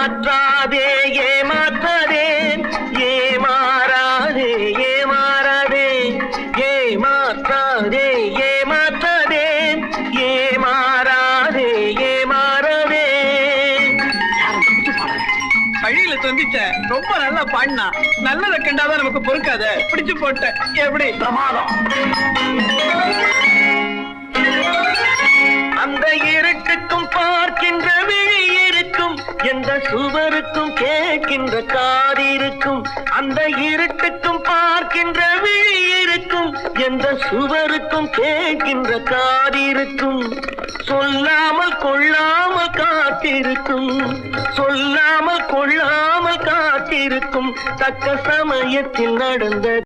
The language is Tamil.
ஏமாற்றாதே ஏமாற்றாதே. ஏமாறாதே ஏமாறாதே. ஏமாற்றாதே ஏமாற்றாதே. ஏமாறாதே ஏமாறாதே. பள்ளியில சந்திச்ச ரொம்ப நல்லா பாடினா. நல்லதை கண்டாதான் நமக்கு பொறுக்காத. பிடிச்சு போட்ட எப்படி? பிரமாதம். அந்த இருக்குக்கும் பா எந்த சுவருக்கும் கேட்கின்ற காது இருக்கும் அந்த இருட்டுக்கும் பார்க்கின்ற விழி இருக்கும் எந்த சுவருக்கும் கேட்கின்ற காது இருக்கும் சொல்லாமல் கொள்ளாமல் காத்திருக்கும் சொல்லாமல் கொள்ளாமல் காத்திருக்கும் தக்க சமயத்தில் நடந்த